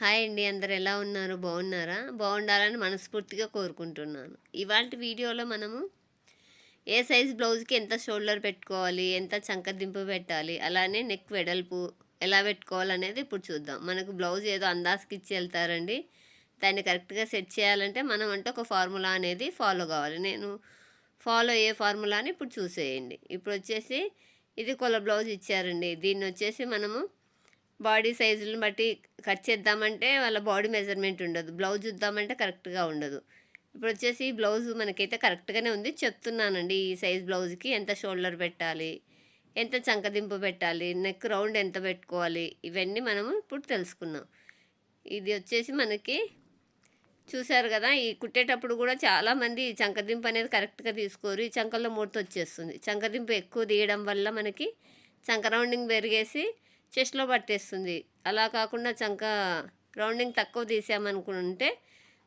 Hi అండి అందరు ఎలా ఉన్నారు? బాగున్నారా? బాగుండాలని మనస్ఫూర్తిగా కోరుకుంటున్నాను. ఇవాళ వీడియోలో మనము ఏ సైజ్ బ్లౌజ్కి ఎంత షోల్డర్ పెట్టుకోవాలి ఎంత చంకదింపు పెట్టాలి అలానే నెక్ వెడల్పు ఎలా పెట్టుకోవాలనేది ఇప్పుడు చూద్దాం. మనకు బ్లౌజ్ ఏదో అందాజకి ఇచ్చి వెళ్తారండి. దాన్ని కరెక్ట్గా సెట్ చేయాలంటే మనం అంటే ఒక ఫార్ములా అనేది ఫాలో కావాలి. నేను ఫాలో అయ్యే ఫార్ములాని ఇప్పుడు చూసేయండి. ఇప్పుడు వచ్చేసి ఇది కొల బ్లౌజ్ ఇచ్చారండి. దీన్ని వచ్చేసి మనము బాడీ సైజులను బట్టి కట్ చేద్దామంటే వాళ్ళ బాడీ మెజర్మెంట్ ఉండదు. బ్లౌజ్ చూద్దామంటే కరెక్ట్గా ఉండదు. ఇప్పుడు వచ్చేసి బ్లౌజ్ మనకైతే కరెక్ట్గానే ఉంది. చెప్తున్నానండి ఈ సైజ్ బ్లౌజ్కి ఎంత షోల్డర్ పెట్టాలి ఎంత చంకదింపు పెట్టాలి నెక్ రౌండ్ ఎంత పెట్టుకోవాలి ఇవన్నీ మనము ఇప్పుడు తెలుసుకున్నాం. ఇది వచ్చేసి మనకి చూశారు కదా ఈ కుట్టేటప్పుడు కూడా చాలామంది ఈ చంకదింపు అనేది కరెక్ట్గా తీసుకోరు. ఈ చంకల్లో ముడత వచ్చేస్తుంది. చంకదింపు ఎక్కువ తీయడం వల్ల మనకి చంక రౌండింగ్ పెరిగేసి చెస్ట్లో పట్టేస్తుంది. అలా కాకుండా చంక రౌండింగ్ తక్కువ తీసామనుకుంటే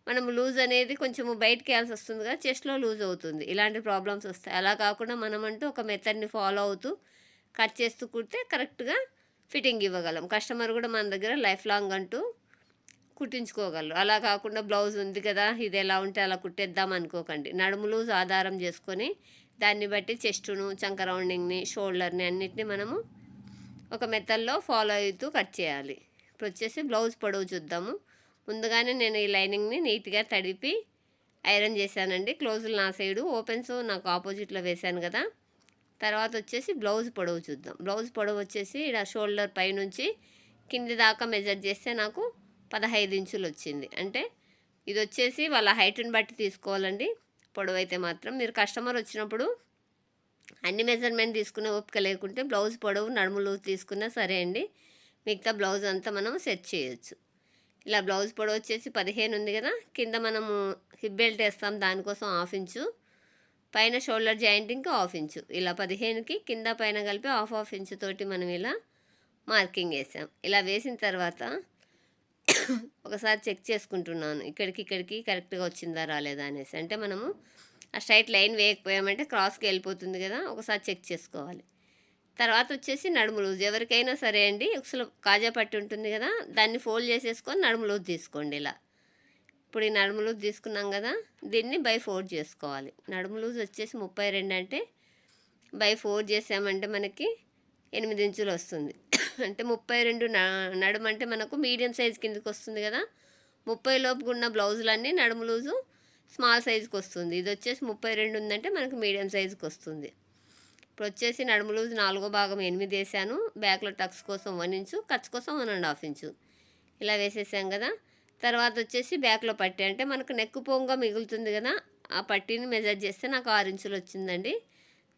మనం లూజ్ అనేది కొంచెం బయటకి వేయాల్సి వస్తుంది కదా చెస్ట్లో లూజ్ అవుతుంది. ఇలాంటి ప్రాబ్లమ్స్ వస్తాయి. అలా కాకుండా మనం అంటూ ఒక మెథడ్ని ఫాలో అవుతూ కట్ చేస్తూ కుడితే కరెక్ట్గా ఫిట్టింగ్ ఇవ్వగలం. కస్టమర్ కూడా మన దగ్గర లైఫ్ లాంగ్ అంటూ కుట్టించుకోగలరు. అలా కాకుండా బ్లౌజ్ ఉంది కదా ఇది ఎలా ఉంటే అలా కుట్టేద్దాం అనుకోకండి. నడుము లూజ్ ఆధారం చేసుకొని దాన్ని బట్టి చెస్టును చంక రౌండింగ్ని షోల్డర్ని అన్నిటిని మనము ఒక మెథడ్లో ఫాలో అవుతూ కట్ చేయాలి. ఇప్పుడు వచ్చేసి బ్లౌజ్ పొడవు చూద్దాము. ముందుగానే నేను ఈ లైనింగ్ని నీట్గా తడిపి ఐరన్ చేశానండి. క్లోజులు నా సైడు ఓపెన్స్ నాకు ఆపోజిట్లో వేశాను కదా. తర్వాత వచ్చేసి బ్లౌజ్ పొడవు చూద్దాం. బ్లౌజ్ పొడవు వచ్చేసి ఇలా షోల్డర్ పైనుంచి కింది దాకా మెజర్ చేస్తే నాకు పదహైదు ఇంచులు వచ్చింది. అంటే ఇది వచ్చేసి వాళ్ళ హైట్ని బట్టి తీసుకోవాలండి. పొడవు అయితే మాత్రం. మీరు కస్టమర్ వచ్చినప్పుడు అన్ని మెజర్మెంట్ తీసుకునే ఓపిక లేకుంటే బ్లౌజ్ పొడవు నడుములు తీసుకున్నా సరే అండి మిగతా బ్లౌజ్ అంతా మనం సెట్ చేయొచ్చు. ఇలా బ్లౌజ్ పొడవు వచ్చేసి పదిహేను ఉంది కదా కింద మనము హిప్ బెల్ట్ వేస్తాం దానికోసం హాఫ్ ఇంచు పైన షోల్డర్ జాయింటింగ్కి హాఫ్ ఇంచు ఇలా పదిహేనుకి కింద పైన కలిపి హాఫ్ హాఫ్ ఇంచు తోటి మనం ఇలా మార్కింగ్ వేసాం. ఇలా వేసిన తర్వాత ఒకసారి చెక్ చేసుకుంటున్నాను. ఇక్కడికి ఇక్కడికి కరెక్ట్గా వచ్చిందా రాలేదా అనేసి. అంటే మనము ఆ స్ట్రైట్ లైన్ వేయకపోయామంటే క్రాస్కి వెళ్ళిపోతుంది కదా ఒకసారి చెక్ చేసుకోవాలి. తర్వాత వచ్చేసి నడుము లూజ్. ఎవరికైనా సరే అండి ఒకసారి కాజా పట్టి ఉంటుంది కదా దాన్ని ఫోల్డ్ చేసేసుకొని నడుము లూజ్ తీసుకోండి ఇలా. ఇప్పుడు ఈ నడుము లూజ్ తీసుకున్నాం కదా దీన్ని బై ఫోర్ చేసుకోవాలి. నడుము లూజ్ వచ్చేసి ముప్పై రెండు అంటే బై ఫోర్ చేసామంటే మనకి ఎనిమిది ఇంచులు వస్తుంది. అంటే ముప్పై రెండు నడుము అంటే మనకు మీడియం సైజ్ కిందకి వస్తుంది కదా ముప్పై లోపు ఉన్న బ్లౌజులన్నీ నడుము లూజు స్మాల్ సైజుకి వస్తుంది ఇది వచ్చేసి ముప్పై రెండు ఉందంటే మనకు మీడియం సైజుకి వస్తుంది ఇప్పుడు వచ్చేసి నడుము లూజ్ నాలుగో భాగం ఎనిమిది వేసాను. బ్యాక్లో టక్స్ కోసం వన్ ఇంచు ఖర్చు కోసం వన్ అండ్ హాఫ్ ఇంచు. ఇలా వేసేసాం కదా. తర్వాత వచ్చేసి బ్యాక్లో పట్టి అంటే మనకు నెక్కు పొంగ మిగులుతుంది కదా. ఆ పట్టీని మెజర్ చేస్తే నాకు ఆరు ఇంచులు వచ్చిందండి.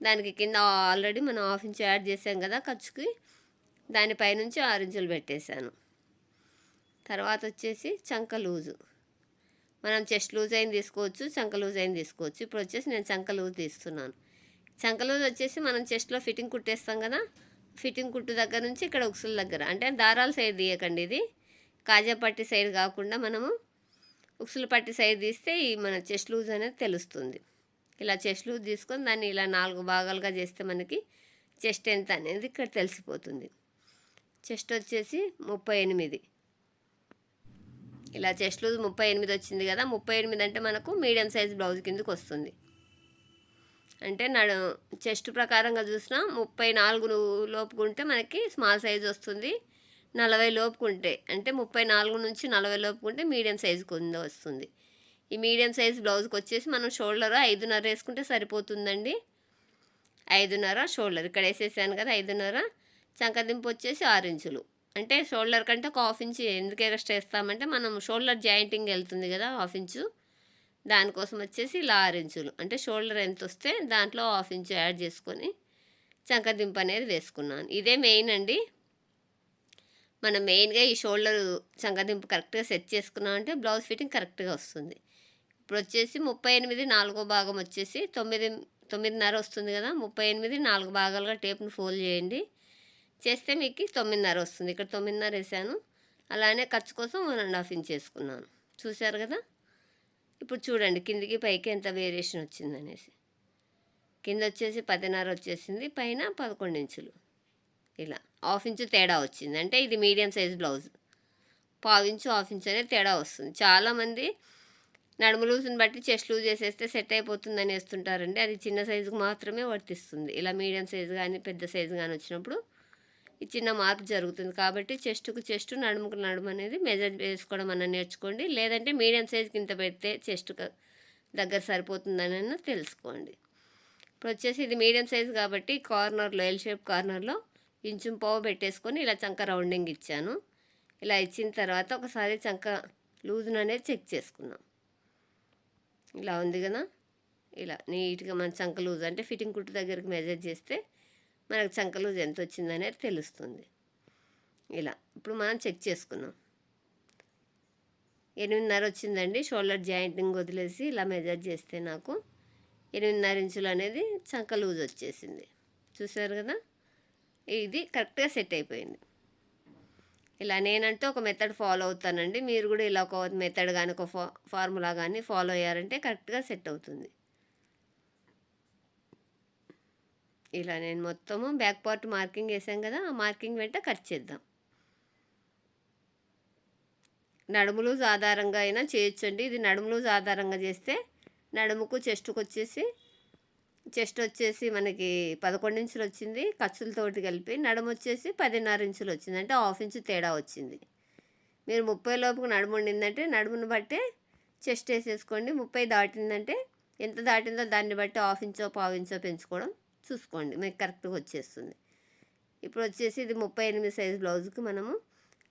దానికి కింద ఆల్రెడీ మనం హాఫ్ ఇంచు యాడ్ చేసాం కదా ఖర్చుకి దానిపైనుంచి ఆరు ఇంచులు పెట్టేశాను. తర్వాత వచ్చేసి చంక లూజు. మనం చెస్ట్ లూజ్ అయిన తీసుకోవచ్చు చంక లూజ్ అయిన తీసుకోవచ్చు. ఇప్పుడు వచ్చేసి నేను చంక లూజ్ తీస్తున్నాను. చంక లూజ్ వచ్చేసి మనం చెస్ట్లో ఫిట్టింగ్ కుట్టేస్తాం కదా ఫిట్టింగ్ కుట్టు దగ్గర నుంచి ఇక్కడ ఉక్సుల దగ్గర. అంటే దారాల సైడ్ తీయకండి ఇది. కాజాపట్టి సైడ్ కాకుండా మనము ఉక్సుల పట్టి సైడ్ తీస్తే ఈ మన చెస్ట్ లూజ్ అనేది తెలుస్తుంది. ఇలా చెస్ట్ లూజ్ తీసుకొని దాన్ని ఇలా నాలుగు భాగాలుగా చేస్తే మనకి చెస్ట్ ఎంత అనేది ఇక్కడ తెలిసిపోతుంది. చెస్ట్ వచ్చేసి ముప్పై ఎనిమిది. ఇలా చెస్ట్ లూజ్ ముప్పై ఎనిమిది వచ్చింది కదా ముప్పై ఎనిమిది అంటే మనకు మీడియం సైజ్ బ్లౌజ్ కిందకి వస్తుంది. అంటే నడు చెస్ట్ ప్రకారంగా చూసినా ముప్పై నాలుగు లోపుకుంటే మనకి స్మాల్ సైజ్ వస్తుంది. నలభై లోపుకుంటే అంటే ముప్పై నాలుగు నుంచి నలభై లోపుకుంటే మీడియం సైజ్ కింద వస్తుంది. ఈ మీడియం సైజ్ బ్లౌజ్కి వచ్చేసి మనం షోల్డర్ ఐదున్నర వేసుకుంటే సరిపోతుందండి. ఐదున్నర షోల్డర్ ఇక్కడ వేసేసాను కదా ఐదున్నర చంకదింపు వచ్చేసి ఆరు ఇంచులు. అంటే షోల్డర్ కంటే ఒక హాఫ్ ఇంచ్ ఎందుకు ఎగస్ట్ వేస్తామంటే మనం షోల్డర్ జాయింటింగ్ వెళ్తుంది కదా హాఫ్ ఇంచు. దానికోసం వచ్చేసి ఇలా ఆరు ఇంచులు. అంటే షోల్డర్ ఎంత వస్తే దాంట్లో హాఫ్ ఇంచు యాడ్ చేసుకొని చంకదింపు అనేది వేసుకున్నాను. ఇదే మెయిన్ అండి. మనం మెయిన్గా ఈ షోల్డర్ చంకదింపు కరెక్ట్గా సెట్ చేసుకున్నాం అంటే బ్లౌజ్ ఫిట్టింగ్ కరెక్ట్గా వస్తుంది. ఇప్పుడు వచ్చేసి ముప్పై ఎనిమిది నాలుగో భాగం వచ్చేసి తొమ్మిది తొమ్మిదిన్నర వస్తుంది కదా ముప్పై ఎనిమిది నాలుగు భాగాలుగా టేప్ను ఫోల్డ్ చేయండి. చేస్తే మీకు తొమ్మిదిన్నర వస్తుంది. ఇక్కడ తొమ్మిదిన్నర వేసాను. అలానే ఖర్చు కోసం వన్ అండ్ హాఫ్ ఇంచ్ వేసుకున్నాను. చూశారు కదా? ఇప్పుడు చూడండి కిందికి పైకి ఎంత వేరియేషన్ వచ్చింది అనేసి. కింద వచ్చేసి పదిన్నర వచ్చేసింది పైన పదకొండు ఇంచులు. ఇలా హాఫ్ ఇంచు తేడా వచ్చింది. అంటే ఇది మీడియం సైజ్ బ్లౌజ్. పావు ఇంచు హాఫ్ ఇంచు అనేది తేడా వస్తుంది. చాలామంది నడుము లూజ్ని బట్టి చెస్ట్ లూజ్ చేసేస్తే సెట్ అయిపోతుందని వేస్తుంటారండి అది చిన్న సైజుకి మాత్రమే వర్తిస్తుంది. ఇలా మీడియం సైజు కానీ పెద్ద సైజు కానీ వచ్చినప్పుడు ఈ చిన్న మార్పు జరుగుతుంది. కాబట్టి చెస్ట్కు చెస్ట్ నడుముకు నడుము అనేది మెజర్ వేసుకోవడం అన్న నేర్చుకోండి. లేదంటే మీడియం సైజ్ ఇంత పెడితే చెస్ట్ దగ్గర సరిపోతుందని తెలుసుకోండి. ఇప్పుడు వచ్చేసి ఇది మీడియం సైజు కాబట్టి కార్నర్లో ఎల్ షేప్ కార్నర్లో ఇంచు పావు పెట్టేసుకొని ఇలా చంక రౌండింగ్ ఇచ్చాను. ఇలా ఇచ్చిన తర్వాత ఒకసారి చంక లూజ్ను అనేది చెక్ చేసుకున్నాం ఇలా ఉంది కదా? ఇలా నీట్గా మన చంక లూజ్ అంటే ఫిట్టింగ్ కుట్టు దగ్గరికి మెజర్ చేస్తే మనకు చంక లూజ్ ఎంత వచ్చిందనేది తెలుస్తుంది. ఇలా ఇప్పుడు మనం చెక్ చేసుకున్నాం ఎనిమిదిన్నర వచ్చిందండి షోల్డర్ జాయింటింగ్ వదిలేసి ఇలా మెజర్ చేస్తే నాకు ఎనిమిదిన్నర ఇంచులు అనేది చంక లూజ్ వచ్చేసింది. చూసారు కదా? ఇది కరెక్ట్గా సెట్ అయిపోయింది. ఇలా నేనంటే ఒక మెథడ్ ఫాలో అవుతానండి. మీరు కూడా ఇలా ఒక మెథడ్ కానీ ఒక ఫార్ములా కానీ ఫాలో అయ్యారంటే కరెక్ట్గా సెట్ అవుతుంది. ఇలా నేను మొత్తము బ్యాక్ పార్ట్ మార్కింగ్ వేసాం కదా ఆ మార్కింగ్ వెంట కట్ చేద్దాం. నడుము లూజ్ ఆధారంగా అయినా చేయొచ్చండి. ఇది నడుము లూజ్ ఆధారంగా చేస్తే నడుముకు చెస్ట్కు వచ్చేసి చెస్ట్ వచ్చేసి మనకి పదకొండు ఇంచులు వచ్చింది ఖర్చులతోటి కలిపి నడుము వచ్చేసి పదిన్నర ఇంచులు వచ్చింది. అంటే హాఫ్ ఇంచు తేడా వచ్చింది. మీరు ముప్పై లోపుకు నడుము ఉండిందంటే నడుమును బట్టే చెస్ట్ వేసేసుకోండి. ముప్పై దాటిందంటే ఎంత దాటిందో దాన్ని బట్టి హాఫ్ ఇంచో పావు ఇంచో పెంచుకోవడం చూసుకోండి. మీకు కరెక్ట్గా వచ్చేస్తుంది. ఇప్పుడు వచ్చేసి ఇది ముప్పై ఎనిమిది సైజ్ బ్లౌజ్కి మనము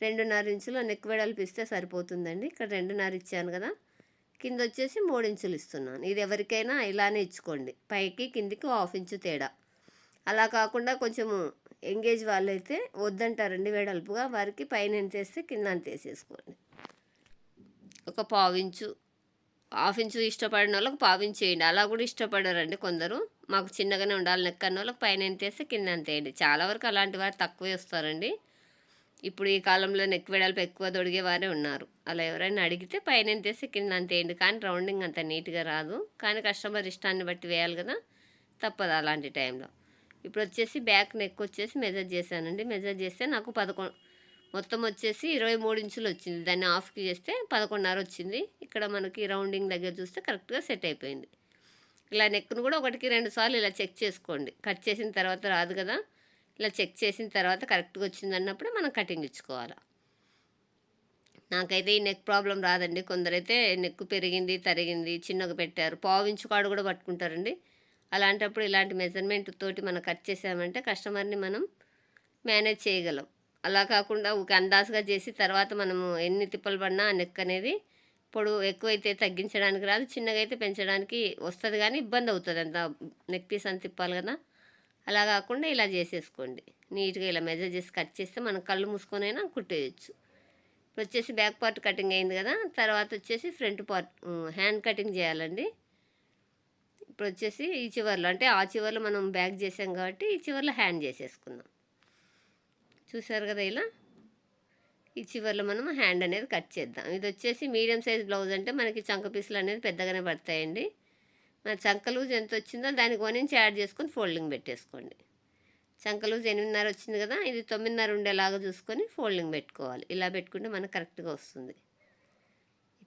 రెండున్నర ఇంచులు నెక్ వెడల్పు ఇస్తే సరిపోతుందండి. ఇక్కడ రెండున్నర ఇచ్చాను కదా. కింద వచ్చేసి మూడు ఇంచులు ఇస్తున్నాను. ఇది ఎవరికైనా ఇలానే ఇచ్చుకోండి. పైకి కిందికి హాఫ్ ఇంచు తేడా. అలా కాకుండా కొంచెము ఎంగేజ్ వాళ్ళైతే వద్దంటారండి వెడల్పుగా. వారికి పైన ఎంత వేస్తే కింద అంత వేసేసుకోండి ఒక పావు ఇంచు హాఫ్ ఇంచు ఇష్టపడిన వాళ్ళకి పావు వేయండి అలా కూడా ఇష్టపడరండి కొందరు. మాకు చిన్నగానే ఉండాలి నెక్ అన్న వాళ్ళకి పైన ఎంత వేస్తే కింద అంత వేయండి. చాలా వరకు అలాంటి వారు తక్కువే వస్తారండి. ఇప్పుడు ఈ కాలంలో నెక్ వెడల్పు ఎక్కువ దొడిగే వారే ఉన్నారు. అలా ఎవరైనా అడిగితే పైన ఎంత వేస్తే కింద అంత వేయండి. కానీ రౌండింగ్ అంత నీట్గా రాదు. కానీ కస్టమర్ ఇష్టాన్ని బట్టి వేయాలి కదా. తప్పదు అలాంటి టైంలో. ఇప్పుడు వచ్చేసి బ్యాక్ నెక్ వచ్చేసి మెజర్ చేశానండి. మెజర్ చేస్తే నాకు పదకొండు మొత్తం వచ్చేసి ఇరవై మూడు ఇంచులు వచ్చింది. దాన్ని ఆఫ్కి చేస్తే పదకొండున్నర వచ్చింది. ఇక్కడ మనకి రౌండింగ్ దగ్గర చూస్తే కరెక్ట్గా సెట్ అయిపోయింది. ఇలా నెక్ను కూడా ఒకటికి రెండు సార్లు ఇలా చెక్ చేసుకోండి. కట్ చేసిన తర్వాత రాదు కదా? ఇలా చెక్ చేసిన తర్వాత కరెక్ట్గా వచ్చింది అన్నప్పుడు మనం కటింగ్ ఇచ్చుకోవాలి. నాకైతే ఈ నెక్ ప్రాబ్లం రాదండి. కొందరైతే నెక్ పెరిగింది తరిగింది చిన్నగా పెట్టారు. పావు ఇంచు కాడు కూడా పట్టుకుంటారండి. అలాంటప్పుడు ఇలాంటి మెజర్మెంట్ తోటి మనం కట్ చేసామంటే కస్టమర్ని మనం మేనేజ్ చేయగలం. అలా కాకుండా ఒక అందాజుగా చేసి తర్వాత మనము ఎన్ని తిప్పలు పడినా ఆ నెక్ అనేది పొడవు ఎక్కువైతే తగ్గించడానికి రాదు చిన్నగా అయితే పెంచడానికి వస్తుంది కానీ ఇబ్బంది అవుతుంది. అంత నెక్ పీస్ అంత తిప్పాలి కదా. అలా కాకుండా ఇలా చేసేసుకోండి. నీట్గా ఇలా మెజర్ చేసి కట్ చేస్తే మనం కళ్ళు మూసుకొనైనా కుట్టేయచ్చు. ఇప్పుడు వచ్చేసి బ్యాక్ పార్ట్ కటింగ్ అయింది కదా తర్వాత వచ్చేసి ఫ్రంట్ పార్ట్ హ్యాండ్ కటింగ్ చేయాలండి. ఇప్పుడు వచ్చేసి ఈ చివర్లో అంటే ఆ చివర్లో మనం బ్యాక్ చేసాం కాబట్టి ఈ చివర్లో హ్యాండ్ చేసేసుకుందాం. చూసారు కదా ఇలా? ఈ చివరిలో మనం హ్యాండ్ అనేది కట్ చేద్దాం. ఇది వచ్చేసి మీడియం సైజ్ బ్లౌజ్ అంటే మనకి చంక పీసులు అనేది పెద్దగానే పడతాయండి. మన చంక లూజ్ ఎంత వచ్చిందో దానికి వన్ ఇంచ్ యాడ్ చేసుకొని ఫోల్డింగ్ పెట్టేసుకోండి. చంక లూజ్ ఎనిమిదిన్నర వచ్చింది కదా ఇది తొమ్మిదిన్నర ఉండేలాగా చూసుకొని ఫోల్డింగ్ పెట్టుకోవాలి. ఇలా పెట్టుకుంటే మనకు కరెక్ట్గా వస్తుంది.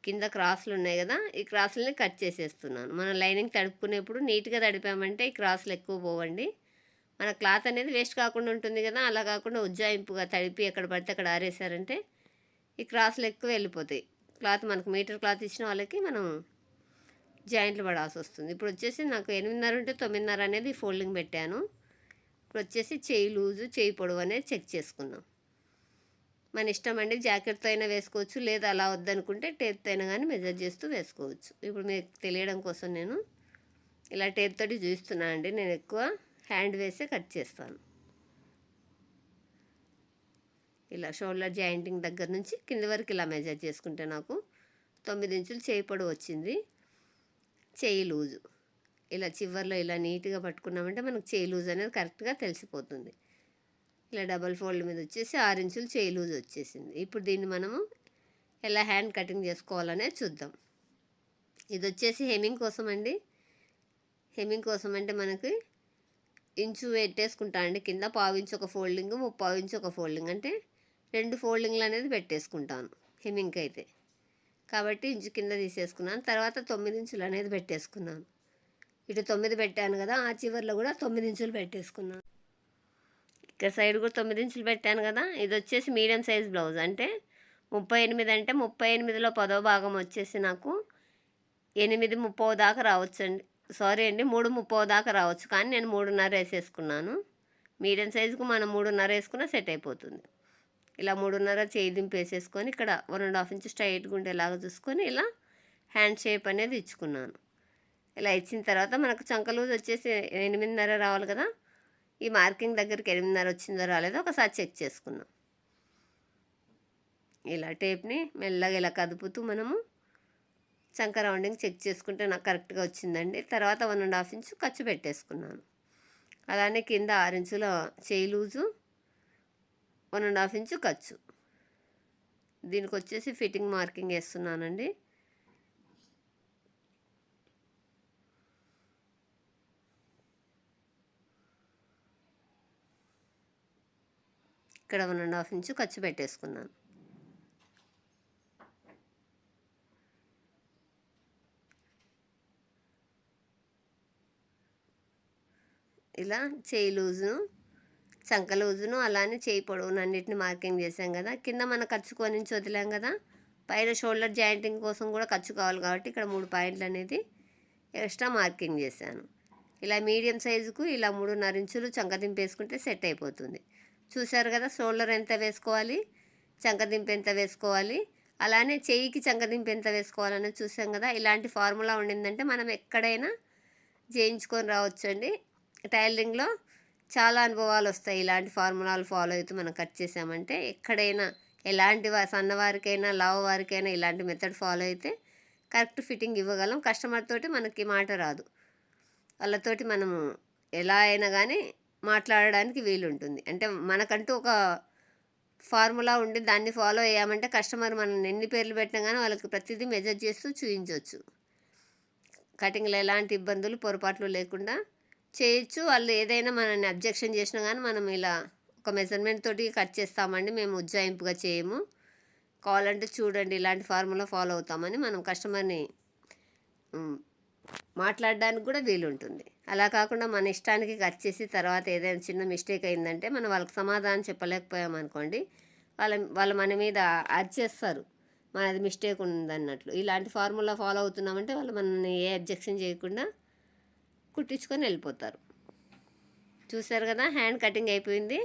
కింద క్రాసులు ఉన్నాయి కదా ఈ క్రాసులని కట్ చేసేస్తున్నాను. మనం లైనింగ్ తడుపుకునేప్పుడు నీట్గా తడిపామంటే ఈ క్రాసులు ఎక్కువ పోవండి. మన క్లాత్ అనేది వేస్ట్ కాకుండా ఉంటుంది కదా అలా కాకుండా ఉజ్జాయింపుగా తడిపి ఎక్కడ పడితే అక్కడ ఆరేసారంటే ఈ క్రాసులు ఎక్కువ వెళ్ళిపోతాయి. క్లాత్ మనకు మీటర్ క్లాత్ ఇచ్చిన వాళ్ళకి మనం జాయింట్లు పడాల్సి వస్తుంది. ఇప్పుడు వచ్చేసి నాకు ఎనిమిదిన్నర ఉంటే తొమ్మిదిన్నర అనేది ఫోల్డింగ్ పెట్టాను. ఇప్పుడు వచ్చేసి చేయి లూజు చేయి పొడవు అనేది చెక్ చేసుకుందాం. మన ఇష్టం అండి జాకెట్తో అయినా వేసుకోవచ్చు లేదా అలా వద్దనుకుంటే టేప్తో అయినా కానీ మెజర్ చేస్తూ వేసుకోవచ్చు. ఇప్పుడు మీకు తెలియడం కోసం నేను ఇలా టేప్ తోటి చూస్తున్నాను అండి నేను ఎక్కువ హ్యాండ్ వేసే కట్ చేస్తాను. ఇలా షోల్డర్ జాయింటింగ్ దగ్గర నుంచి కింది వరకు ఇలా మెజర్ చేసుకుంటే నాకు తొమ్మిది ఇంచులు చేయి పొడి వచ్చింది. చేయి లూజు. ఇలా చివర్లో ఇలా నీట్గా పట్టుకున్నామంటే మనకు చేయి లూజ్ అనేది కరెక్ట్గా తెలిసిపోతుంది. ఇలా డబల్ ఫోల్డ్ మీద వచ్చేసి ఆరు ఇంచులు చేయి లూజ్ వచ్చేసింది. ఇప్పుడు దీన్ని మనము ఎలా హ్యాండ్ కటింగ్ చేసుకోవాలనే చూద్దాం. ఇది వచ్చేసి హెమింగ్ కోసం అండి హెమింగ్ కోసం అంటే మనకి ఇంచు పెట్టేసుకుంటా అండి. కింద పావు ఇంచు ఒక ఫోల్డింగ్ ముప్పావు ఇంచు ఒక ఫోల్డింగ్. అంటే రెండు ఫోల్డింగ్లు అనేది పెట్టేసుకుంటాను హెమ్మింగ్కి అయితే. కాబట్టి ఇంచు కింద తీసేసుకున్నాను. తర్వాత తొమ్మిది ఇంచులు అనేది పెట్టేసుకున్నాను. ఇటు తొమ్మిది పెట్టాను కదా ఆ చివర్లో కూడా తొమ్మిది ఇంచులు పెట్టేసుకున్నాను. ఇక్కడ సైడ్ కూడా తొమ్మిది ఇంచులు పెట్టాను కదా ఇది వచ్చేసి మీడియం సైజ్ బ్లౌజ్. అంటే ముప్పై ఎనిమిది అంటే ముప్పై ఎనిమిదిలో పదో భాగం వచ్చేసి నాకు ఎనిమిది ముప్పో దాకా రావచ్చు అండి సారీ అండి మూడు ముప్పో దాకా రావచ్చు. కానీ నేను మూడున్నర వేసేసుకున్నాను. మీడియం సైజుకు మనం మూడున్నర వేసుకున్నా సెట్ అయిపోతుంది. ఇలా మూడున్నర చేయి దింపు వేసేసుకొని ఇక్కడ వన్ అండ్ హాఫ్ ఇంచ్ స్ట్రైట్గా ఉండేలాగా చూసుకొని ఇలా హ్యాండ్ షేప్ అనేది ఇచ్చుకున్నాను. ఇలా ఇచ్చిన తర్వాత మనకు చంకలు వచ్చేసి ఎనిమిదిన్నర రావాలి కదా. ఈ మార్కింగ్ దగ్గరికి ఎనిమిదిన్నర వచ్చిందో రాలేదో ఒకసారి చెక్ చేసుకున్నాం ఇలా టేప్ని మెల్లగా ఇలా కదుపుతూ మనము చంక రౌండింగ్ చెక్ చేసుకుంటే నాకు కరెక్ట్గా వచ్చిందండి. తర్వాత వన్ అండ్ హాఫ్ ఇంచు ఖర్చు పెట్టేసుకున్నాను. అలానే కింద ఆరు ఇంచుల చేయి loose one and half inch ఖర్చు. దీనికి వచ్చేసి ఫిట్టింగ్ మార్కింగ్ వేస్తున్నానండి. ఇక్కడ వన్ అండ్ హాఫ్ ఇంచు ఖర్చు పెట్టేసుకున్నాను. ఇలా చేయి లూజును చంక లూజును అలానే చేయి పొడవును అన్నిటిని మార్కింగ్ చేసాం కదా. కింద మన ఖర్చు నుంచి వదిలాం కదా. పైన షోల్డర్ జాయింటింగ్ కోసం కూడా ఖర్చు కావాలి కాబట్టి ఇక్కడ మూడు పాయింట్లు అనేది ఎక్స్ట్రా మార్కింగ్ చేశాను. ఇలా మీడియం సైజుకు ఇలా మూడున్నర ఇంచులు చంక దింపేసుకుంటే సెట్ అయిపోతుంది. చూసారు కదా షోల్డర్ ఎంత వేసుకోవాలి చంక దింపు ఎంత వేసుకోవాలి అలానే చెయ్యికి చంక దింపు ఎంత వేసుకోవాలని చూసాం కదా. ఇలాంటి ఫార్ములా ఉండిందంటే మనం ఎక్కడైనా చేయించుకొని రావచ్చండి. టైలరింగ్లో చాలా అనుభవాలు వస్తాయి. ఇలాంటి ఫార్ములాలు ఫాలో అవుతూ మనం కట్ చేసామంటే ఎక్కడైనా ఎలాంటి వా సన్నవారికైనా లావు వారికైనా ఇలాంటి మెథడ్ ఫాలో అయితే కరెక్ట్ ఫిట్టింగ్ ఇవ్వగలం. కస్టమర్ తోటి మనకి మాట రాదు. వాళ్ళతోటి మనము ఎలా అయినా కానీ మాట్లాడడానికి వీలుంటుంది. అంటే మనకంటూ ఒక ఫార్ములా ఉండి దాన్ని ఫాలో అయ్యామంటే కస్టమర్ మనం ఎన్ని పేర్లు పెట్టినా కానీ వాళ్ళకి ప్రతిదీ మెజర్ చేస్తూ చూపించవచ్చు కటింగ్లో ఎలాంటి ఇబ్బందులు పొరపాట్లు లేకుండా చేయొచ్చు. వాళ్ళు ఏదైనా మనల్ని అబ్జెక్షన్ చేసినా కానీ మనం ఇలా ఒక మెజర్మెంట్ తోటి కట్ చేస్తామండి. మేము ఉజ్జాయింపుగా చేయము. కావాలంటే చూడండి ఇలాంటి ఫార్ములా ఫాలో అవుతామని మనం కస్టమర్ని మాట్లాడడానికి కూడా వీలుంటుంది. అలా కాకుండా మన ఇష్టానికి కట్ చేసి తర్వాత ఏదైనా చిన్న మిస్టేక్ అయిందంటే మనం వాళ్ళకి సమాధానం చెప్పలేకపోయామనుకోండి వాళ్ళ వాళ్ళు మన మీద అరిచేస్తారు మనది మిస్టేక్ ఉందన్నట్లు. ఇలాంటి ఫార్ములా ఫాలో అవుతున్నామంటే వాళ్ళు మనల్ని ఏ అబ్జెక్షన్ చేయకుండా కుట్టించుకొని వెళ్ళిపోతారు. చూసారు కదా హ్యాండ్ కటింగ్ అయిపోయింది.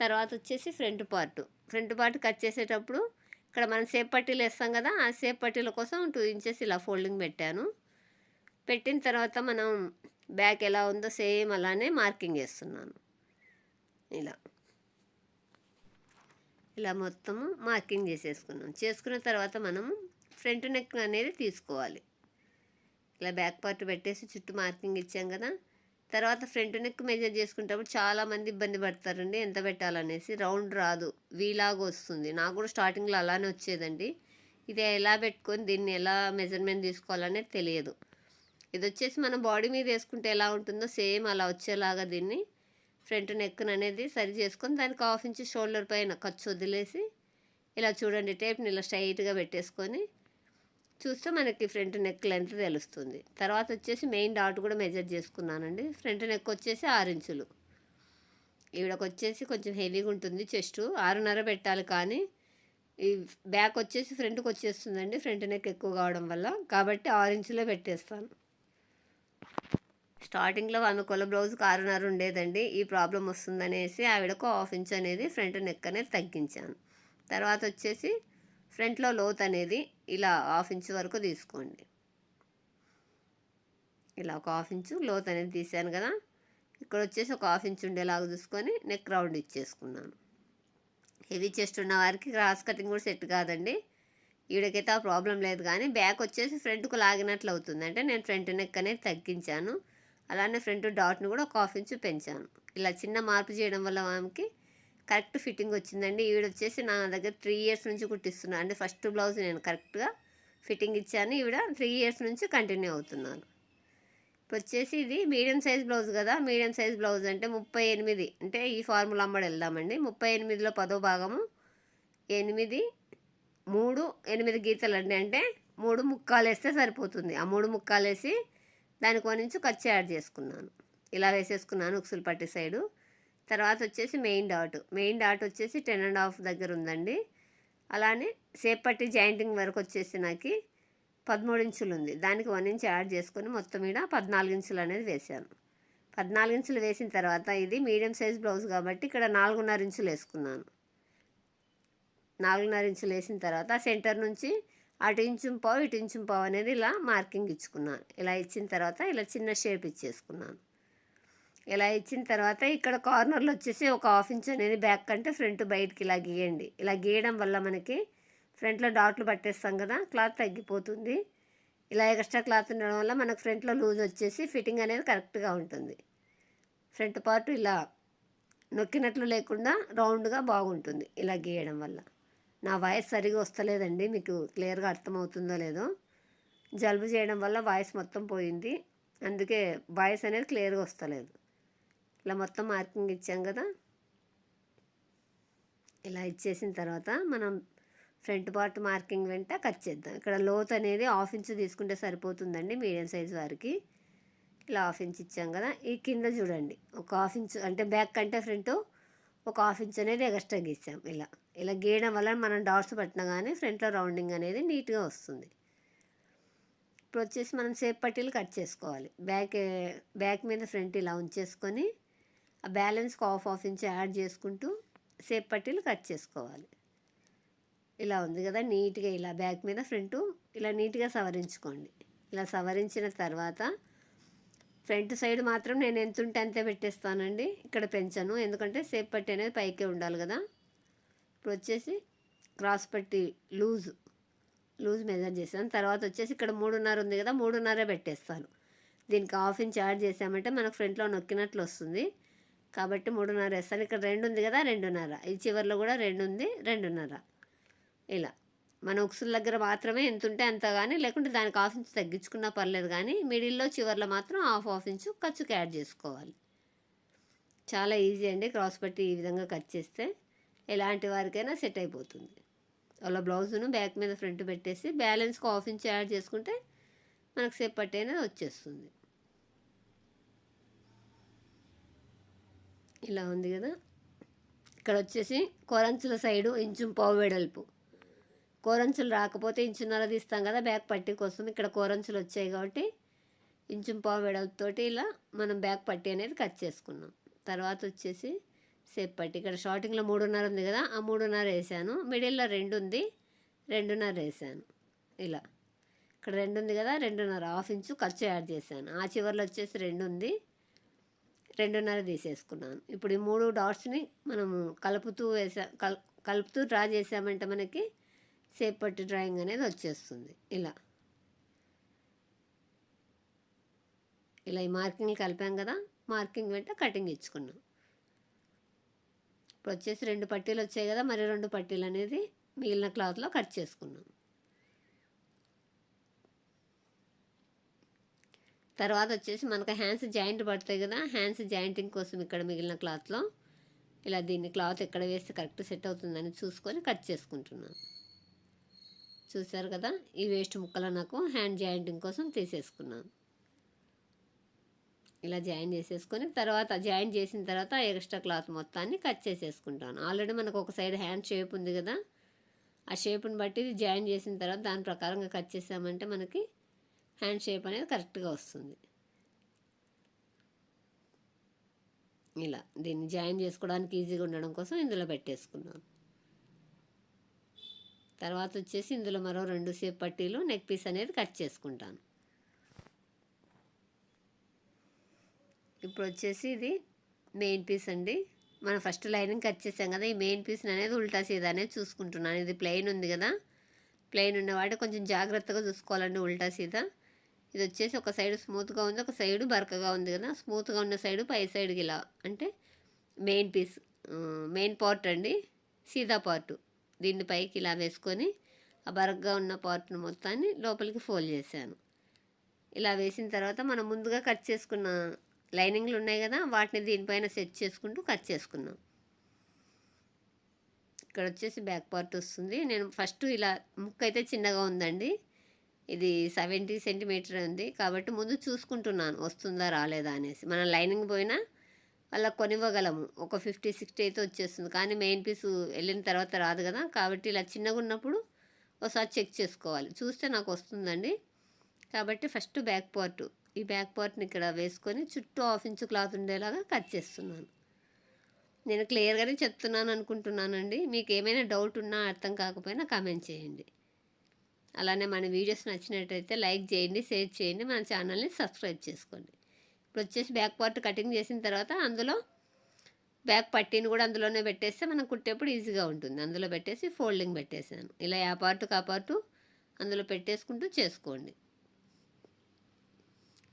తర్వాత వచ్చేసి front part. Front part cut చేసేటప్పుడు ఇక్కడ మనం సేప్ పట్టీలు వేస్తాం కదా ఆ సేప్ పట్టీల కోసం టూ ఇంచెస్ ఇలా ఫోల్డింగ్ పెట్టాను. పెట్టిన తర్వాత మనం బ్యాక్ ఎలా ఉందో సేమ్ అలానే మార్కింగ్ వేస్తున్నాను. ఇలా. ఇలా మొత్తము మార్కింగ్ చేసేసుకున్నాం. చేసుకున్న తర్వాత మనము ఫ్రంట్ నెక్ అనేది తీసుకోవాలి. ఇలా బ్యాక్ పార్ట్ పెట్టేసి చుట్టూ మార్కింగ్ ఇచ్చాం కదా. తర్వాత ఫ్రంట్ నెక్ మెజర్ చేసుకునేటప్పుడు చాలామంది ఇబ్బంది పడతారండి ఎంత పెట్టాలనేసి. రౌండ్ రాదు వీలాగా వస్తుంది. నాకు కూడా స్టార్టింగ్లో అలానే వచ్చేదండి. ఇది ఎలా పెట్టుకొని దీన్ని ఎలా మెజర్మెంట్ తీసుకోవాలనేది తెలియదు. ఇది వచ్చేసి మన బాడీ మీద వేసుకుంటే ఎలా ఉంటుందో సేమ్ అలా వచ్చేలాగా దీన్ని ఫ్రంట్ నెక్ అనేది సరి చేసుకొని దానికి హాఫ్ ఇంచ్ షోల్డర్ పైన ఖర్చు వదిలేసి ఇలా చూడండి టేప్ని ఇలా స్ట్రైట్గా పెట్టేసుకొని చూస్తే మనకి ఫ్రంట్ నెక్ లెంత్ తెలుస్తుంది. తర్వాత వచ్చేసి మెయిన్ డాట్ కూడా మెజర్ చేసుకున్నానండి. ఫ్రంట్ నెక్ వచ్చేసి ఆరు ఇంచులు. ఈవిడకొచ్చేసి కొంచెం హెవీగా ఉంటుంది చెస్ట్. ఆరున్నర పెట్టాలి కానీ ఈ బ్యాక్ వచ్చేసి ఫ్రంట్కి వచ్చేస్తుందండి. ఫ్రంట్ నెక్ ఎక్కువ కావడం వల్ల. కాబట్టి ఆరు ఇంచులే పెట్టేస్తాను. స్టార్టింగ్లో ఆమె కొల బ్లౌజ్కి ఆరున్నర ఉండేదండి. ఈ ప్రాబ్లం వస్తుందనేసి ఆవిడకు హాఫ్ ఇంచ్ అనేది ఫ్రంట్ నెక్ అనేది తగ్గించాను. తర్వాత వచ్చేసి ఫ్రంట్లో లోత్ అనేది ఇలా హాఫ్ ఇంచ్ వరకు తీసుకోండి. ఇలా ఒక హాఫ్ ఇంచు లోత్ అనేది తీసాను కదా ఇక్కడ వచ్చేసి ఒక హాఫ్ ఇంచ్ ఉండేలాగా చూసుకొని నెక్ రౌండ్ ఇచ్చేసుకున్నాను. హెవీ చెస్ట్ ఉన్న వారికి క్రాస్ కటింగ్ కూడా సెట్ కాదండి. ఈవిడకైతే ఆ ప్రాబ్లం లేదు కానీ బ్యాక్ వచ్చేసి ఫ్రంట్కు లాగినట్లు అవుతుంది. అంటే నేను ఫ్రంట్ నెక్ అనేది తగ్గించాను. అలానే ఫ్రంట్ డాట్ని కూడా ఒక హాఫ్ ఇంచు పెంచాను. ఇలా చిన్న మార్పు చేయడం వల్ల ఆమెకి కరెక్ట్ ఫిట్టింగ్ వచ్చిందండి. ఈవిడ వచ్చేసి నా దగ్గర త్రీ ఇయర్స్ నుంచి కుట్టిస్తున్నాను అంటే ఫస్ట్ బ్లౌజ్ నేను కరెక్ట్గా ఫిట్టింగ్ ఇచ్చాను. ఈవిడ త్రీ ఇయర్స్ నుంచి కంటిన్యూ అవుతున్నాను. ఇప్పుడు వచ్చేసి ఇది మీడియం సైజ్ బ్లౌజ్ కదా. మీడియం సైజ్ బ్లౌజ్ అంటే ముప్పై ఎనిమిది. అంటే ఈ ఫార్ములా అమ్మడి వెళ్దామండి. ముప్పై ఎనిమిదిలో పదో భాగము ఎనిమిది మూడు ఎనిమిది గీతలు అండి అంటే మూడు ముక్కాలు వేస్తే సరిపోతుంది. ఆ మూడు ముక్కాలు వేసి దానికి వన్ ఇంచు ఖర్చు యాడ్ చేసుకున్నాను. ఇలా వేసేసుకున్నాను ఉక్సులు పట్టి సైడు తర్వాత వచ్చేసి మెయిన్ డాట్. మెయిన్ డాట్ వచ్చేసి టెన్ అండ్ హాఫ్ దగ్గర ఉందండి. అలానే సేపట్టి జాయింటింగ్ వరకు వచ్చేసి నాకు పదమూడు ఇంచులు ఉంది. దానికి వన్ ఇంచ్ యాడ్ చేసుకొని మొత్తం మీద పద్నాలుగు ఇంచులు అనేది వేసాను పద్నాలుగు ఇంచులు వేసిన తర్వాత ఇది మీడియం సైజ్ బ్లౌజ్ కాబట్టి ఇక్కడ నాలుగున్నర ఇంచులు వేసుకున్నాను. నాలుగున్నర ఇంచులు వేసిన తర్వాత సెంటర్ నుంచి అటు ఇంచు పావు ఇటు ఇంచు పావు అనేది ఇలా మార్కింగ్ ఇచ్చుకున్నాను. ఇలా ఇచ్చిన తర్వాత ఇలా చిన్న షేప్ ఇచ్చేసుకున్నాను. ఇలా ఇచ్చిన తర్వాత ఇక్కడ కార్నర్లో వచ్చేసి ఒక హాఫ్ ఇంచ్ అనేది బ్యాక్ కంటే ఫ్రంట్ బయటికి ఇలా గీయండి. ఇలా గీయడం వల్ల మనకి ఫ్రంట్లో డాట్లు పట్టేస్తాం కదా క్లాత్ తగ్గిపోతుంది. ఇలా ఎక్స్ట్రా క్లాత్ ఉండడం వల్ల మనకు ఫ్రంట్లో లూజ్ వచ్చేసి ఫిట్టింగ్ అనేది కరెక్ట్గా ఉంటుంది. ఫ్రంట్ పార్ట్ ఇలా నొక్కినట్లు లేకుండా రౌండ్గా బాగుంటుంది ఇలా గీయడం వల్ల. నా వాయిస్ సరిగా వస్తలేదండి మీకు క్లియర్గా అర్థమవుతుందో లేదో. జలుబు చేయడం వల్ల వాయిస్ మొత్తం పోయింది. అందుకే వాయిస్ అనేది క్లియర్గా వస్తలేదు. ఇలా మొత్తం మార్కింగ్ ఇచ్చాం కదా? ఇలా ఇచ్చేసిన తర్వాత మనం ఫ్రంట్ పార్ట్ మార్కింగ్ వెంట కట్ చేద్దాం. ఇక్కడ లోత్ అనేది హాఫ్ ఇంచ్ తీసుకుంటే సరిపోతుందండి మీడియం సైజ్ వారికి. ఇలా హాఫ్ ఇంచ్ ఇచ్చాం కదా? ఈ కింద చూడండి. ఒక హాఫ్ ఇంచ్ అంటే బ్యాక్ కంటే ఫ్రంట్ ఒక హాఫ్ ఇంచ్ అనేది ఎక్స్ట్రా గీసాం. ఇలా. ఇలా గీయడం వల్ల మనం డాట్స్ పట్టినా కానీ ఫ్రంట్లో రౌండింగ్ అనేది నీట్గా వస్తుంది. ఇప్పుడు వచ్చేసి మనం సేప్ పట్టీలు కట్ చేసుకోవాలి. బ్యాక్ బ్యాక్ మీద ఫ్రంట్ ఇలా ఉంచేసుకొని ఆ బ్యాలెన్స్కి ఆఫ్ ఆఫ్ ఇంచ్ యాడ్ చేసుకుంటూ సేప్ పట్టీలు కట్ చేసుకోవాలి. ఇలా ఉంది కదా నీట్గా ఇలా బ్యాక్ మీద ఫ్రంట్ ఇలా నీట్గా సవరించుకోండి. ఇలా సవరించిన తర్వాత ఫ్రంట్ సైడ్ మాత్రం నేను ఎంత ఉంటే అంతే పెట్టేస్తానండి. ఇక్కడ పెంచను ఎందుకంటే సేప్ పట్టి అనేది పైకే ఉండాలి కదా. ఇప్పుడు వచ్చేసి క్రాస్ పట్టి లూజ్ లూజ్ మెజర్ చేసాను తర్వాత వచ్చేసి ఇక్కడ మూడున్నర ఉంది కదా మూడున్నర పెట్టేస్తాను. దీనికి హాఫ్ ఇంచ్ యాడ్ చేసామంటే మనకు ఫ్రంట్లో నొక్కినట్లు వస్తుంది. కాబట్టి మూడున్నర వేస్తాను. ఇక్కడ రెండు ఉంది కదా రెండున్నర. ఈ చివరిలో కూడా రెండు ఉంది రెండున్నర. ఇలా. మన ఉక్సుల దగ్గర మాత్రమే ఎంత ఉంటే అంత కానీ లేకుంటే దానికి హాఫ్ ఇంచు తగ్గించుకున్నా పర్లేదు కానీ మిడిల్లో చివర్లో మాత్రం హాఫ్ హాఫ్ ఇంచు ఖర్చుకి యాడ్ చేసుకోవాలి. చాలా ఈజీ అండి క్రాస్ పట్టి ఈ విధంగా కట్ చేస్తే. ఎలాంటి వారికైనా సెట్ అయిపోతుంది. వాళ్ళ బ్లౌజును బ్యాక్ మీద ఫ్రంట్ పెట్టేసి బ్యాలెన్స్కి హాఫ్ ఇంచ్ యాడ్ చేసుకుంటే మనకు సేప్ పట్టి వచ్చేస్తుంది. ఇలా ఉంది కదా. ఇక్కడ వచ్చేసి కొరంచుల సైడు ఇంచు పావు వెడల్పు. కోరంచులు రాకపోతే ఇంచున్నర తీస్తాం కదా బ్యాక్ పట్టి కోసం. ఇక్కడ కోరంచులు వచ్చాయి కాబట్టి ఇంచు పావు వెడల్పుతోటి ఇలా మనం బ్యాక్ పట్టి అనేది కట్ చేసుకున్నాం. తర్వాత వచ్చేసి సేప్ పట్టి. ఇక్కడ షార్టింగ్లో మూడున్నర ఉంది కదా ఆ మూడున్నర వేసాను. మిడిల్లో రెండు ఉంది రెండున్నర వేసాను. ఇలా. ఇక్కడ రెండు ఉంది కదా రెండున్నర. హాఫ్ ఇంచు ఖర్చు యాడ్ చేశాను. ఆ చివరిలో వచ్చేసి రెండు ఉంది రెండున్నర తీసేసుకున్నాను. ఇప్పుడు ఈ మూడు డాట్స్ని మనము కలుపుతూ వేసా కల్ కలుపుతూ డ్రా చేసామంటే మనకి సేపట్టి పట్టి డ్రాయింగ్ అనేది వచ్చేస్తుంది. ఇలా. ఇలా ఈ మార్కింగ్ కలిపాం కదా మార్కింగ్ వెంట కటింగ్ ఇచ్చుకున్నాం. ఇప్పుడు వచ్చేసి రెండు పట్టీలు వచ్చాయి కదా మరి రెండు పట్టీలు అనేది మిగిలిన క్లాత్లో కట్ చేసుకున్నాం. తర్వాత వచ్చేసి మనకు హ్యాండ్స్ జాయింట్ పడతాయి కదా హ్యాండ్స్ జాయింటింగ్ కోసం ఇక్కడ మిగిలిన క్లాత్లో ఇలా దీన్ని క్లాత్ ఎక్కడ వేస్తే కరెక్ట్ సెట్ అవుతుందని చూసుకొని కట్ చేసుకుంటున్నాను. చూసారు కదా ఈ వేస్ట్ ముక్కలు నాకు హ్యాండ్ జాయింటింగ్ కోసం తీసేసుకున్నాను. ఇలా జాయిన్ చేసేసుకొని తర్వాత జాయిన్ చేసిన తర్వాత ఎక్స్ట్రా క్లాత్ మొత్తాన్ని కట్ చేసేసుకుంటాను. ఆల్రెడీ మనకు ఒక సైడ్ హ్యాండ్ షేప్ ఉంది కదా ఆ షేప్ని బట్టి జాయిన్ చేసిన తర్వాత దాని ప్రకారంగా కట్ చేసామంటే మనకి హ్యాండ్ షేప్ అనేది కరెక్ట్గా వస్తుంది. ఇలా దీన్ని జాయిన్ చేసుకోవడానికి ఈజీగా ఉండడం కోసం ఇందులో పెట్టేసుకున్నాను. తర్వాత వచ్చేసి ఇందులో మరో రెండు సేపు పట్టీలు నెక్ పీస్ అనేది కట్ చేసుకుంటాను. ఇప్పుడు వచ్చేసి ఇది మెయిన్ పీస్ అండి. మనం ఫస్ట్ లైనింగ్ కట్ చేసాం కదా ఈ మెయిన్ పీస్ అనేది ఉల్టా సీదా అనేది చూసుకుంటున్నాను. ఇది ప్లెయిన్ ఉంది కదా ప్లెయిన్ ఉన్నవాటి కొంచెం జాగ్రత్తగా చూసుకోవాలండి ఉల్టా సీదా. ఇది వచ్చేసి ఒక సైడ్ స్మూత్గా ఉంది ఒక సైడ్ బరకగా ఉంది కదా. స్మూత్గా ఉన్న సైడ్ పై సైడ్కి ఇలా అంటే మెయిన్ పీస్ మెయిన్ పార్ట్ అండి. సీదా పార్ట్. దీన్ని పైకి ఇలా వేసుకొని ఆ బరగ్గా ఉన్న పార్ట్ను మొత్తాన్ని లోపలికి ఫోల్డ్ చేశాను. ఇలా వేసిన తర్వాత మనం ముందుగా కట్ చేసుకున్న లైనింగ్లు ఉన్నాయి కదా వాటిని దీనిపైన సెట్ చేసుకుంటూ కట్ చేసుకున్నాం ఇక్కడ వచ్చేసి బ్యాక్ పార్ట్ వస్తుంది. నేను ఫస్ట్ ఇలా ముక్క అయితే చిన్నగా ఉందండి. ఇది సెవెంటీ సెంటీమీటర్ ఉంది. కాబట్టి ముందు చూసుకుంటున్నాను వస్తుందా రాలేదా అనేసి. మనం లైనింగ్ పోయినా వాళ్ళకి కొనివ్వగలము. ఒక ఫిఫ్టీ సిక్స్టీ అయితే వచ్చేస్తుంది. కానీ మెయిన్ పీస్ వెళ్ళిన తర్వాత రాదు కదా. కాబట్టి ఇలా చిన్నగా ఉన్నప్పుడు ఒకసారి చెక్ చేసుకోవాలి. చూస్తే నాకు వస్తుందండి. కాబట్టి ఫస్ట్ బ్యాక్ పార్ట్ ఈ బ్యాక్ పార్ట్ని ఇక్కడ వేసుకొని చుట్టూ హాఫ్ ఇంచు క్లాత్ ఉండేలాగా కట్ చేస్తున్నాను. నేను క్లియర్గానే చెప్తున్నాను అనుకుంటున్నానండి. మీకు ఏమైనా డౌట్ ఉన్నా అర్థం కాకపోయినా కామెంట్ చేయండి. అలానే మన వీడియోస్ నచ్చినట్టయితే లైక్ చేయండి షేర్ చేయండి మన ఛానల్ని సబ్స్క్రైబ్ చేసుకోండి. ఇప్పుడు వచ్చేసి బ్యాక్ పార్ట్ కటింగ్ చేసిన తర్వాత అందులో బ్యాక్ పట్టీని కూడా అందులోనే పెట్టేస్తే మనం కుట్టేప్పుడు ఈజీగా ఉంటుంది. అందులో పెట్టేసి ఫోల్డింగ్ పెట్టేసాను ఇలా ఆ పార్ట్ ఆ పార్టు అందులో పెట్టేసుకుంటూ చేసుకోండి.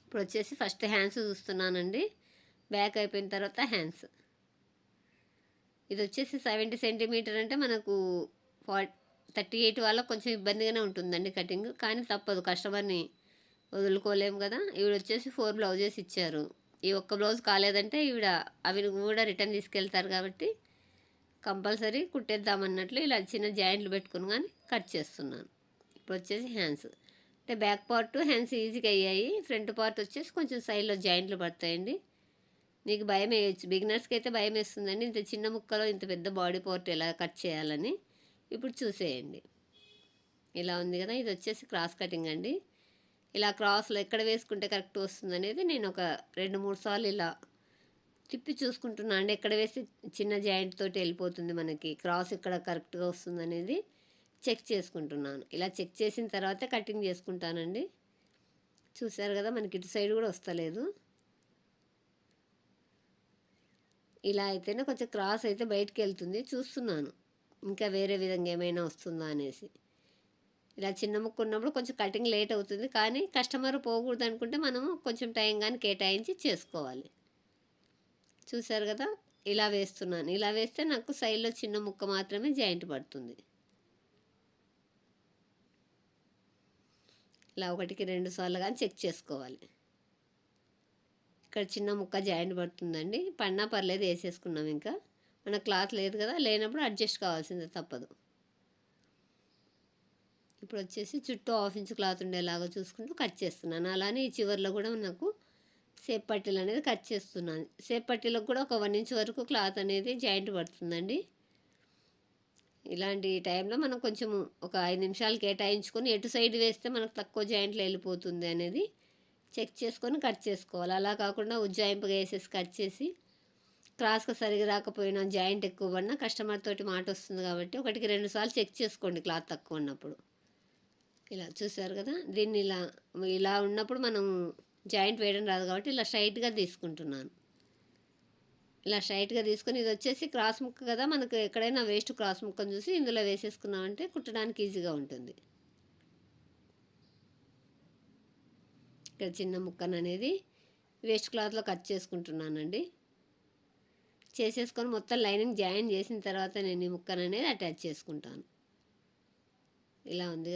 ఇప్పుడు వచ్చేసి ఫస్ట్ హ్యాండ్స్ చూస్తున్నానండి. బ్యాక్ అయిపోయిన తర్వాత హ్యాండ్స్. ఇది వచ్చేసి సెవెంటీ సెంటీమీటర్ అంటే మనకు ఫార్ థర్టీ ఎయిట్ వాళ్ళకి కొంచెం ఇబ్బందిగానే ఉంటుందండి కటింగ్ కానీ తప్పదు. కస్టమర్ని వదులుకోలేము కదా. ఈవిడ వచ్చేసి ఫోర్ బ్లౌజెస్ ఇచ్చారు. ఈ ఒక్క బ్లౌజ్ కాలేదంటే ఈవిడ అవి కూడా రిటర్న్ తీసుకెళ్తారు కాబట్టి కంపల్సరీ కుట్టేద్దామన్నట్లు ఇలా చిన్న జాయింట్లు పెట్టుకుని కానీ కట్ చేస్తున్నాను. ఇప్పుడు వచ్చేసి హ్యాండ్స్. అంటే బ్యాక్ పార్ట్ హ్యాండ్స్ ఈజీగా అయ్యాయి. ఫ్రంట్ పార్ట్ వచ్చేసి కొంచెం సైడ్లో జాయింట్లు పడతాయండి. మీకు భయం వేయచ్చు బిగినర్స్కి అయితే భయం వేస్తుందండి ఇంత చిన్న ముక్కలో ఇంత పెద్ద బాడీ పార్ట్ ఎలా కట్ చేయాలని. ఇప్పుడు చూసేయండి. ఇలా ఉంది కదా ఇది వచ్చేసి క్రాస్ కటింగ్ అండి. ఇలా క్రాస్లో ఎక్కడ వేసుకుంటే కరెక్ట్ వస్తుంది అనేది నేను ఒక రెండు మూడు సార్లు ఇలా తిప్పి చూసుకుంటున్నాను అండి ఎక్కడ వేస్తే చిన్న జాయింట్ తోటి వెళ్ళిపోతుంది మనకి క్రాస్ ఇక్కడ కరెక్ట్గా వస్తుంది అనేది చెక్ చేసుకుంటున్నాను. ఇలా చెక్ చేసిన తర్వాత కటింగ్ చేసుకుంటానండి. చూసారు కదా మనకి ఇటు సైడ్ కూడా వస్తలేదు. ఇలా అయితేనే కొంచెం క్రాస్ అయితే బయటకు వెళ్తుంది చూస్తున్నాను. ఇంకా వేరే విధంగా ఏమైనా వస్తుందా అనేసి. ఇలా చిన్న ముక్క ఉన్నప్పుడు కొంచెం కటింగ్ లేట్ అవుతుంది కానీ కస్టమర్ పోకూడదు అనుకుంటే మనము కొంచెం టైం కానీ కేటాయించి చేసుకోవాలి. చూసారు కదా? ఇలా వేస్తున్నాను. ఇలా వేస్తే నాకు సైడ్లో చిన్న ముక్క మాత్రమే జాయింట్ పడుతుంది. ఇలా ఒకటికి రెండు సార్లు కానీ చెక్ చేసుకోవాలి. ఇక్కడ చిన్న ముక్క జాయింట్ పడుతుందండి. పడినా పర్లేదు వేసేసుకున్నాం ఇంకా. మన క్లాత్ లేదు కదా లేనప్పుడు అడ్జస్ట్ కావాల్సిందే తప్పదు. ఇప్పుడు వచ్చేసి చుట్టూ హాఫ్ ఇంచ్ క్లాత్ ఉండేలాగా చూసుకుంటూ కట్ చేస్తున్నాను. అలానే ఈ చివరిలో కూడా నాకు సేప్ పట్టీలు అనేది కట్ చేస్తున్నాను. సేప్ పట్టీలకు కూడా ఒక వన్ ఇంచ్ వరకు క్లాత్ అనేది జాయింట్ పడుతుందండి. ఇలాంటి టైంలో మనం కొంచెం ఒక ఐదు నిమిషాలు కేటాయించుకొని ఎటు సైడ్ వేస్తే మనకు తక్కువ జాయింట్లు వెళ్ళిపోతుంది అనేది చెక్ చేసుకొని కట్ చేసుకోవాలి. అలా కాకుండా ఉజ్జాయింపుగా వేసేసి కట్ చేసి క్రాస్గా సరిగా రాకపోయినా జాయింట్ ఎక్కువ పడినా కస్టమర్ తోటి మాట వస్తుంది కాబట్టి ఒకటికి రెండు సార్లు చెక్ చేసుకోండి క్లాత్ తక్కువ ఉన్నప్పుడు. ఇలా చూసారు కదా? దీన్ని ఇలా ఇలా ఉన్నప్పుడు మనం జాయింట్ వేయడం రాదు కాబట్టి ఇలా స్ట్రైట్గా తీసుకుంటున్నాను. ఇలా స్ట్రైట్గా తీసుకొని ఇది వచ్చేసి క్రాస్ ముక్క కదా? మనకు ఎక్కడైనా వేస్ట్ క్రాస్ ముక్కను చూసి ఇందులో వేసేసుకున్నామంటే కుట్టడానికి ఈజీగా ఉంటుంది. ఇక్కడ చిన్న ముక్కను అనేది వేస్ట్ క్లాత్లో కట్ చేసుకుంటున్నానండి. చేసేసుకొని మొత్తం లైనింగ్ జాయిన్ చేసిన తర్వాత నేను ఈ ముక్కను అనేది అటాచ్ చేసుకుంటాను. ఇలా ఉంది కదా?